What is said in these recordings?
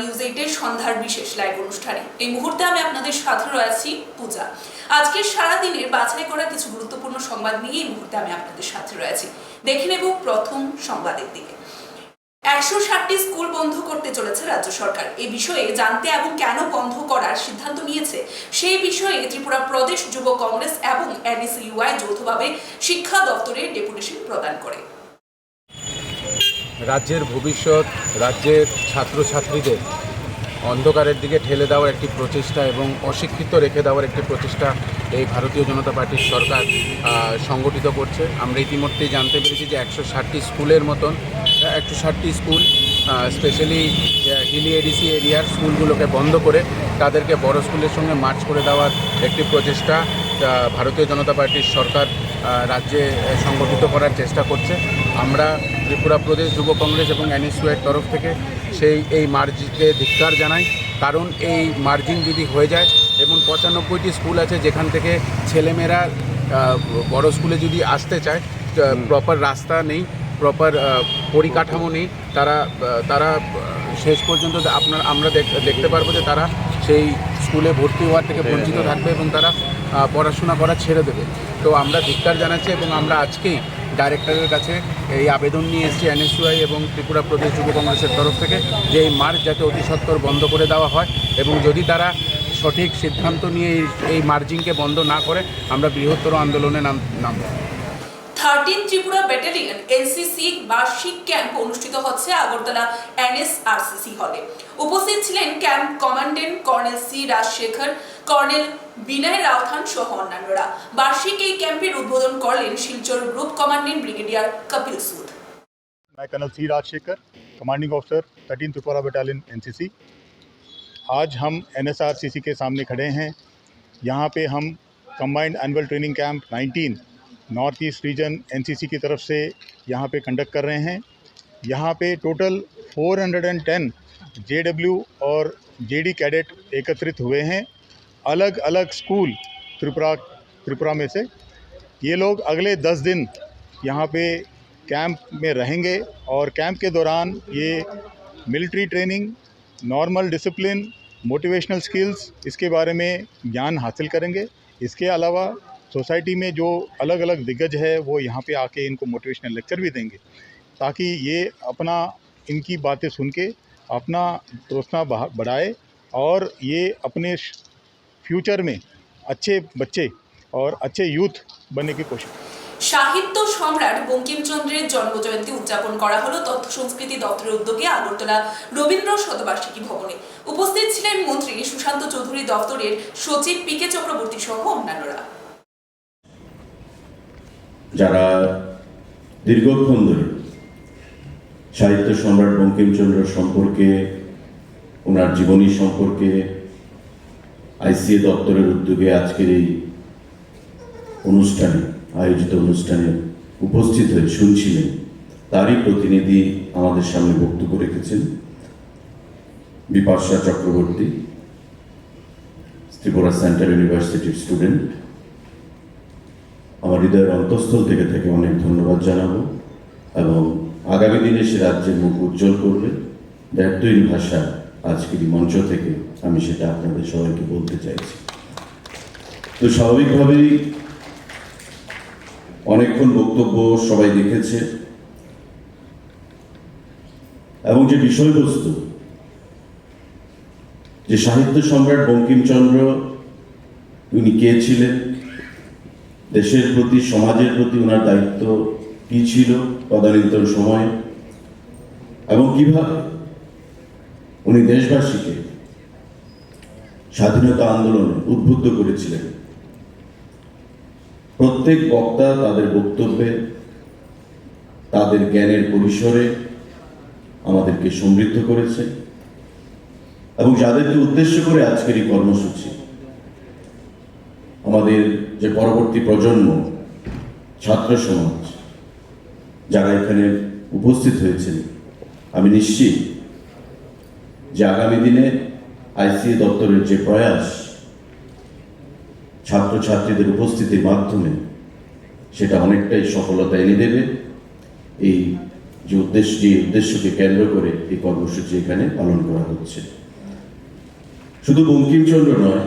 News এইটের সন্ধ্যার বিশেষ লাইভ অনুষ্ঠানে। এই মুহূর্তে আমি আপনাদের সাথে রয়েছি পূজা। আজকের সারাদিনের বাছাই করা কিছু গুরুত্বপূর্ণ সংবাদ নিয়ে এই মুহূর্তে আমি আপনাদের সাথে রয়েছি। দেখে নেব প্রথম সংবাদের দিকে। একশো ষাটটি স্কুল বন্ধ করতে চলেছে রাজ্য সরকার। এ বিষয়ে জানতে এবং কেন বন্ধ করার সিদ্ধান্ত নিয়েছে, সেই বিষয়ে ত্রিপুরা প্রদেশ যুব কংগ্রেস এবং এনএসইউআই যৌথভাবে শিক্ষা দপ্তরে ডেপুটেশন প্রদান করে। রাজ্যের ভবিষ্যৎ, রাজ্যের ছাত্রছাত্রীদের অন্ধকারের দিকে ঠেলে দেওয়ার একটি প্রচেষ্টা এবং অশিক্ষিত রেখে দেওয়ার একটি প্রচেষ্টা এই ভারতীয় জনতা পার্টির সরকার সংগঠিত করছে। আমরা ইতিমধ্যেই জানতে পেরেছি যে একশো ষাটটি স্কুলের মতন একশো ষাটটি স্কুল স্পেশালি হিলি এডিসি এরিয়ার স্কুলগুলোকে বন্ধ করে তাদেরকে বড় স্কুলের সঙ্গে মার্চ করে দেওয়ার একটি প্রচেষ্টা ভারতীয় জনতা পার্টির সরকার রাজ্যে সংগঠিত করার চেষ্টা করছে। আমরা ত্রিপুরা প্রদেশ যুব কংগ্রেস এবং এনএসইউয়ের তরফ থেকে সেই এই মার্জিনকে ধিক্কার জানাই। কারণ এই মার্জিন যদি হয়ে যায় এবং পঁচানব্বইটি স্কুল আছে যেখান থেকে ছেলেমেয়েরা বড় স্কুলে যদি আসতে চায় প্রপার রাস্তা নেই প্রপার পরিকাঠামো নেই তারা তারা শেষ পর্যন্ত আপনার আমরা দেখ- দেখতে পারব যে তারা সেই স্কুলে ভর্তি হওয়ার থেকে বঞ্চিত থাকবে এবং তারা পড়াশোনা করা ছেড়ে দেবে। তো আমরা ধিক্কার জানাচ্ছি এবং আমরা আজকেই ডাইরেক্টরের কাছে এই আবেদন নিয়ে এসেছি এনএসইউআই এবং ত্রিপুরা প্রদেশ যুব কংগ্রেসের তরফ থেকে যে এই মার্চ যাতে অতি সত্বর বন্ধ করে দেওয়া হয় এবং যদি তারা সঠিক সিদ্ধান্ত নিয়ে এই- মার্জিংকে বন্ধ না করে, আমরা বৃহত্তর আন্দোলনে নাম নামব। থার্টিন ত্রিপুরা ব্যাটালিয়ন এনসিসি বার্ষিক ক্যাম্প অনুষ্ঠিত হচ্ছে আগরতলা এনএসআরসিসি হলে উপস্থিত ছিলেন camp commandant colonel C Rajshekhar colonel Vinay Rauthan সহ অন্যান্যরা বার্ষিক এই ক্যাম্পের উদ্বোধন করলেন Silchar group commandant brigadier Kapil Sood मैं colonel C Rajshekhar commanding officer thirteen Tripura battalion NCC आज हम एनएसआरसीसी के सामने खड़े हैं यहाँ पे हम combined annual training camp 19 north east region NCC की तरफ़ से यहाँ पे कंडक्ट कर रहे हैं। यहाँ पे टोटल 410 जेडब्ल्यू और जेडी कैडेट एकत्रित हुए हैं। अलग अलग स्कूल त्रिपुरा त्रिपुरा में से। ये लोग अगले 10 दिन यहाँ पे कैंप में रहेंगे और कैंप के दौरान ये military training normal discipline motivational skills इसके बारे में ज्ञान हासिल करेंगे। इसके अलावा सोसाइटी में जो अलग अलग दिग्गज है वो यहाँ पे आके इनको मोटिवेशनल लेक्चर भी देंगे ताकि ये अपना इनकी बातें सुन के अपना प्रोत्साहन बढ़ा- बढ़ाए और ये अपने फ्यूचर में अच्छे बच्चे और अच्छे यूथ बनने की कोशिश करें। সাহিত্য সম্রাট বঙ্কিমচন্দ্রের জন্মজয়ন্তী উদযাপন করা হলো তথ্য সংস্কৃতি দপ্তরের উদ্যোগে আগরতলা রবীন্দ্র শতবার্ষিকী ভবনে উপস্থিত ছিলেন মন্ত্রী সুশান্ত চৌধুরী দপ্তরের সচিব পি কে চক্রবর্তী সহ অন্যান্যরা যারা দীর্ঘক্ষণ ধরে সাহিত্য সম্রাট বঙ্কিমচন্দ্র সম্পর্কে, ওনার জীবনী সম্পর্কে, আইসিএ দপ্তরের উদ্যোগে আজকের এই অনুষ্ঠানে, আয়োজিত অনুষ্ঠানে উপস্থিত হয়ে শুনছিলেন, তারই প্রতিনিধি আমাদের সামনে বক্তব্য রেখেছেন বিপাশা চক্রবর্তী, ত্রিপুরা সেন্ট্রাল ইউনিভার্সিটির স্টুডেন্ট। আমার হৃদয়ের অন্তঃস্থল থেকে থেকে অনেক ধন্যবাদ জানাব এবং আগামী দিনে সে রাজ্যের মুখ উজ্জ্বল করবে। ব্যর্থহীন ভাষা আজকের মঞ্চ থেকে আমি সেটা আপনাদের সবাইকে বলতে চাইছি। তো স্বাভাবিকভাবেই অনেকক্ষণ বক্তব্য সবাই দেখেছে। এবং যে বিষয়বস্তু, যে সাহিত্য সম্রাট বঙ্কিমচন্দ্র, উনি কে ছিলেন? দেশের প্রতি, সমাজের প্রতি ওনার দায়িত্ব কি ছিল, তদানীন্তন সময়ে? এবং কীভাবে উনি দেশবাসীকে স্বাধীনতা আন্দোলনে উদ্বুদ্ধ করেছিলেন? প্রত্যেক বক্তা তাদের বক্তব্যে, তাদের জ্ঞানের পরিসরে আমাদেরকে সমৃদ্ধ করেছে এবং যাদেরকে উদ্দেশ্য করে আজকের এই কর্মসূচি, আমাদের যে পরবর্তী প্রজন্ম, ছাত্র সমাজ, যারা এখানে উপস্থিত হয়েছেন, আমি নিশ্চিত যে আগামী দিনে আইসিএ দপ্তরের যে প্রয়াস ছাত্রছাত্রীদের উপস্থিতির মাধ্যমে, সেটা অনেকটাই সফলতা এনে দেবে। এই যে উদ্দেশ্য, যে উদ্দেশ্যকে কেন্দ্র করে এই কর্মসূচি এখানে পালন করা হচ্ছে। শুধু বঙ্কিমচন্দ্র নয়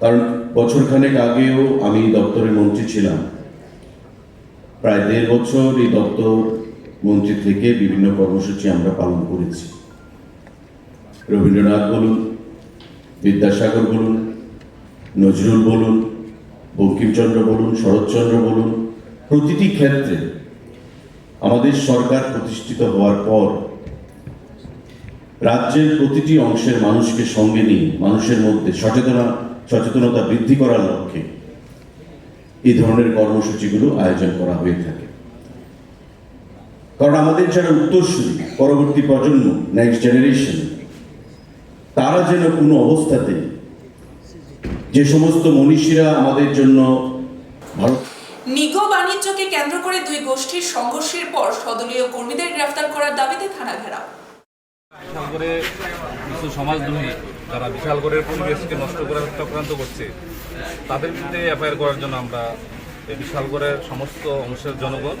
কারণ বছরখানেক আগেও আমি দপ্তরের মন্ত্রী ছিলাম। প্রায় দেড় বছর এই দপ্তর মন্ত্রী থেকে বিভিন্ন কর্মসূচি আমরা পালন করেছি। রবীন্দ্রনাথ বলুন, বিদ্যাসাগর বলুন, নজরুল বলুন, বঙ্কিমচন্দ্র বলুন, শরৎচন্দ্র বলুন, প্রতিটি ক্ষেত্রে আমাদের সরকার প্রতিষ্ঠিত হওয়ার পর রাজ্যের প্রতিটি অংশের মানুষকে সঙ্গে নিয়ে, মানুষের মধ্যে সচেতনা সচেতনতা বৃদ্ধি করার লক্ষ্যে এই ধরনের কর্মসূচিগুলো আয়োজন করা হয়ে থাকে। কারণ আমাদের যারা উত্তরসূরি পরবর্তী প্রজন্ম নেক্সট জেনারেশন তারা যেন কোনো অবস্থাতে যে সমস্ত মনীষীরা আমাদের জন্য ভারত নিগো বাণিজ্যকে কেন্দ্র করে দুই গোষ্ঠীর সংঘর্ষের পর সদলীয় কর্মীদের গ্রেফতার করার দাবিতে থানা ঘেরাও। কিছু সমাজদ্রোহী যারা বিশালগড়ের পরিবেশকে নষ্ট করার চক্রান্ত করছে তাদের বিরুদ্ধে এফআইআর করার জন্য আমরা এই বিশালগড়ের সমস্ত অংশের জনগণ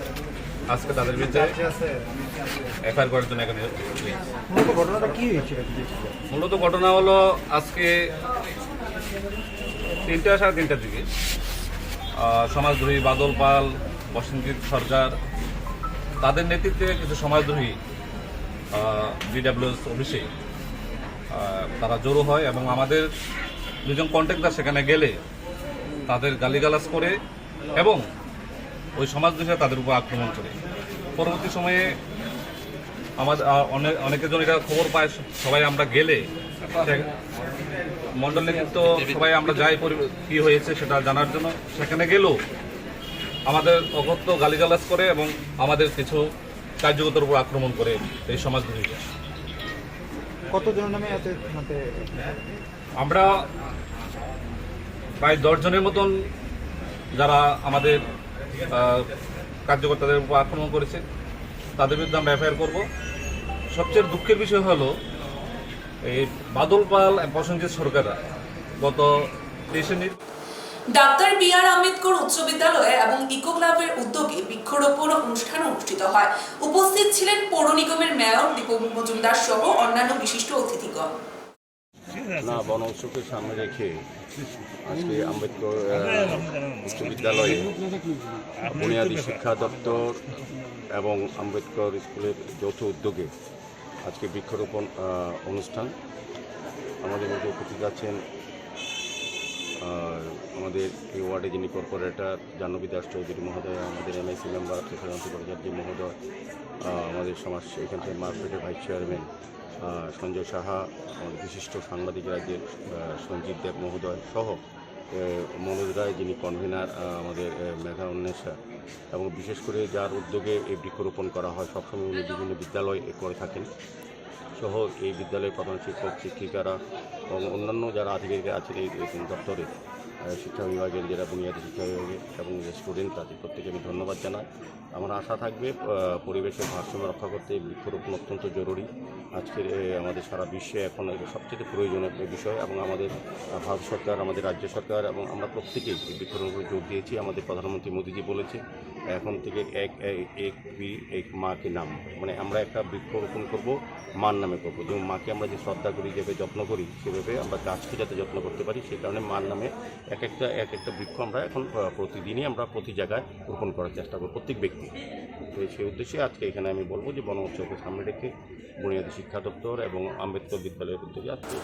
আজকে তাদের বিরুদ্ধে এফআইআর করার জন্য এখানে মূলত ঘটনা হলো আজকে তিনটা সাড়ে তিনটার দিকে সমাজদ্রোহী বাদল পাল বসন্তজিৎ সরকার তাদের নেতৃত্বে কিছু সমাজদ্রোহী বিডাব্লিউএস অফিসে তারা জড়ো হয় এবং আমাদের দুজন কন্ট্রাক্টর সেখানে গেলে তাদের গালিগালাজ করে এবং ওই সমাজ সমাজদ্রোহীরা তাদের উপর আক্রমণ করে। পরবর্তী সময়ে আমাদের অনেক অনেকের এটা খবর পায়, সবাই আমরা গেলে মণ্ডল নেতৃত্ব সবাই আমরা যাই কি হয়েছে সেটা জানার জন্য সেখানে গেলেও আমাদের অগত্য গালিগালাজ করে এবং আমাদের কিছু কার্যকর্তার উপর আক্রমণ করে এই সমাজ সমাজগুলিকে নামে আছে আমরা প্রায় দশজনের মতন যারা আমাদের কার্যকর্তাদের উপর আক্রমণ করেছে, তাদের বিরুদ্ধে আমরা এফআইআর করব। সবচেয়ে দুঃখের বিষয় হলো, এই বাদল পাল প্রসেনজিৎ সরকার গত তেইশে ডাক্তার বি আর আম্বেদকর উচ্চ বিদ্যালয় এবং ইকো ক্লাবের উদ্যোগে বৃক্ষরোপণ অনুষ্ঠান অনুষ্ঠিত হয়। উপস্থিত ছিলেন পৌর নিগমের মেয়র দীপক মজুমদার সহ অন্যান্য বিশিষ্ট অতিথিগণ। না, বন উৎসবকে সামনে রেখে আজকে আম্বেদকর উচ্চ বিদ্যালয়ে বুনিয়াদী শিক্ষা দপ্তর এবং আম্বেদকর স্কুলের যৌথ উদ্যোগে আজকে বৃক্ষরোপণ অনুষ্ঠান। আমাদের মধ্যে উপস্থিত আছেন আমাদের এই ওয়ার্ডে যিনি কর্পোরেটর, জাহ্নবী দাস চৌধুরী মহোদয়, আমাদের এমআইসি মেম্বার প্রশান্ত ভট্টাচার্য মহোদয় আমাদের সমাজ এখান থেকে মার্কেটের ভাইস চেয়ারম্যান সঞ্জয় সাহা, আমাদের বিশিষ্ট সাংবাদিক রাজ্যের সঞ্জিত দেব মহোদয় সহ মনোজ রায় যিনি কনভেনার আমাদের মেধা উন্মেষা এবং বিশেষ করে যার উদ্যোগে এই বৃক্ষরোপণ করা হয়, সবসময় উনি বিভিন্ন বিদ্যালয় করে থাকেন। সহ এই বিদ্যালয়ের প্রধান শিক্ষক, শিক্ষিকারা এবং অন্যান্য যারা আধিকারিকরা আছেন এই দপ্তরে শিক্ষা বিভাগের যারা বুনিয়াদী শিক্ষা বিভাগের এবং যে স্টুডেন্ট আছে প্রত্যেকে আমি ধন্যবাদ জানাই। আমার আশা থাকবে পরিবেশের ভারসাম্য রক্ষা করতে বৃক্ষরোপণ অত্যন্ত জরুরি। আজকের আমাদের সারা বিশ্বে এখন সবচেয়ে প্রয়োজনীয় একটা বিষয় এবং আমাদের ভারত সরকার, আমাদের রাজ্য সরকার এবং আমরা প্রত্যেকেই এই বৃক্ষরোপণে যোগ দিয়েছি। আমাদের প্রধানমন্ত্রী মোদীজি বলেছে, এখন থেকে এক এক- বি এক মাকে নাম। মানে আমরা একটা বৃক্ষরোপণ করব মার নামে করব। যেমন মাকে আমরা যে শ্রদ্ধা করি, যেভাবে যত্ন করি, সেভাবে আমরা গাছকে যাতে যত্ন করতে পারি সেই কারণে মার নামে এক একটা এক একটা বৃক্ষ আমরা এখন প্রতিদিনই আমরা প্রতি জায়গায় রোপণ করার চেষ্টা করব প্রত্যেক ব্যক্তি। তো সেই উদ্দেশ্যে আজকে এখানে আমি বলব যে বন উৎসবকে সামনে রেখে বুনিয়াদী শিক্ষা দপ্তর এবং আম্বেদকর বিদ্যালয়ের উদ্যোগে আজকে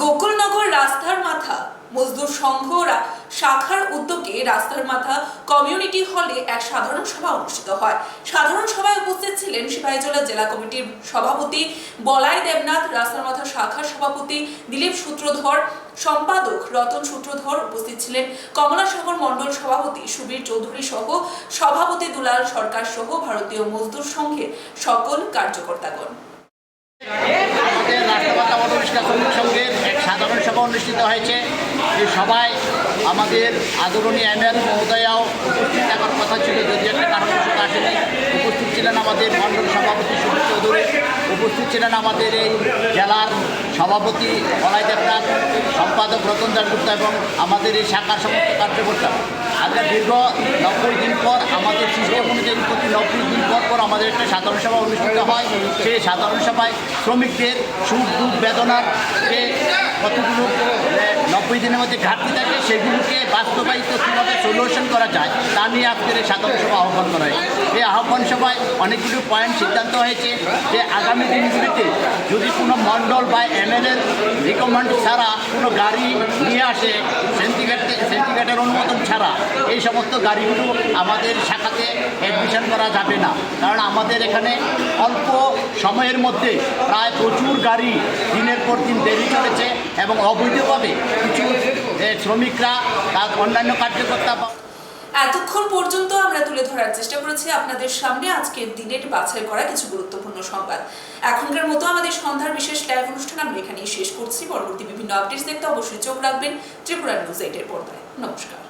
গোকুলনগর রাস্তার মাথা, মজদুর সংঘরা শাখার উদ্যোগে রাস্তার মাথা কমিউনিটি হলে এক সাধারণ সভা অনুষ্ঠিত হয়। সাধারণ সভায় উপস্থিত ছিলেন সিপাহীজলা জেলা কমিটির সভাপতি বলাই দেবনাথ, রাস্তার মাথা শাখার সভাপতি দিলীপ সূত্রধর, সম্পাদক রতন সূত্রধর উপস্থিত ছিলেন। কমলাসাগর মণ্ডল সভাপতি সুবীর চৌধুরী সহ সভাপতি দুলাল সরকার সহ ভারতীয় মজদুর সংঘের সকল কার্যকর্তাগণ। আমাদের রাষ্ট্রমাতা সঙ্গে এক সাধারণ সভা অনুষ্ঠিত হয়েছে। এই সবাই আমাদের আদরণীয় এমএল মহোদয়াও উপস্থিত থাকার কথা ছিল যদি একটা কারণবশত আসেনি। উপস্থিত ছিলেন আমাদের মণ্ডল সভাপতি সুনীল চৌধুরী, উপস্থিত ছিলেন আমাদের এই জেলার সভাপতি বলাই দেবনাথ, সম্পাদক রতন দাসগুপ্ত এবং আমাদের এই শাখার সমস্ত কার্যকর্তা। আগে দীর্ঘ নব্বই দিন পর আমাদের সিস্টেম অনুযায়ী প্রতি নব্বই দিন পর পর আমাদের একটা সাধারণ সভা অনুষ্ঠিত হয়। সেই সাধারণ সভায় শ্রমিকদের সুখ দুঃখ বেদনার যে কতগুলো নব্বই দিনের মধ্যে ঘাটতি থাকে সেগুলোকে বাস্তবায়িত কীভাবে সলিউশন করা যায়, তা নিয়ে আজকের এই সাধারণ সভা আহ্বান করা হয় এই আহ্বান সভায় অনেকগুলো পয়েন্ট সিদ্ধান্ত হয়েছে যে আগামী দিনগুলিতে যদি কোনো মণ্ডল বা এমএলএর রিকমেন্ড ছাড়া কোনো গাড়ি নিয়ে আসে সেন্টিগ্রেড সেন্টিগ্রেডের অনুমোদন ছাড়া, এই সমস্ত গাড়িগুলো আমাদের শাখাতে অ্যাডমিশন করা যাবে না। কারণ আমাদের এখানে অল্প সময়ের মধ্যে প্রায় প্রচুর গাড়ি দিনের পর দিন দেরি চলেছে এবং অবৈধভাবে কিছু শ্রমিকরা তার অন্যান্য কার্যকর্তা এতক্ষণ পর্যন্ত আমরা তুলে ধরার চেষ্টা করেছি আপনাদের সামনে আজকের দিনের বাছাই করা কিছু গুরুত্বপূর্ণ সংবাদ। এখনকার মতো আমাদের সন্ধ্যার বিশেষ লাইভ অনুষ্ঠান আমরা এখানেই শেষ করছি। পরবর্তী বিভিন্ন আপডেটস দেখতে অবশ্যই চোখ রাখবেন ত্রিপুরা নিউজ এইটের পর্দায়। নমস্কার।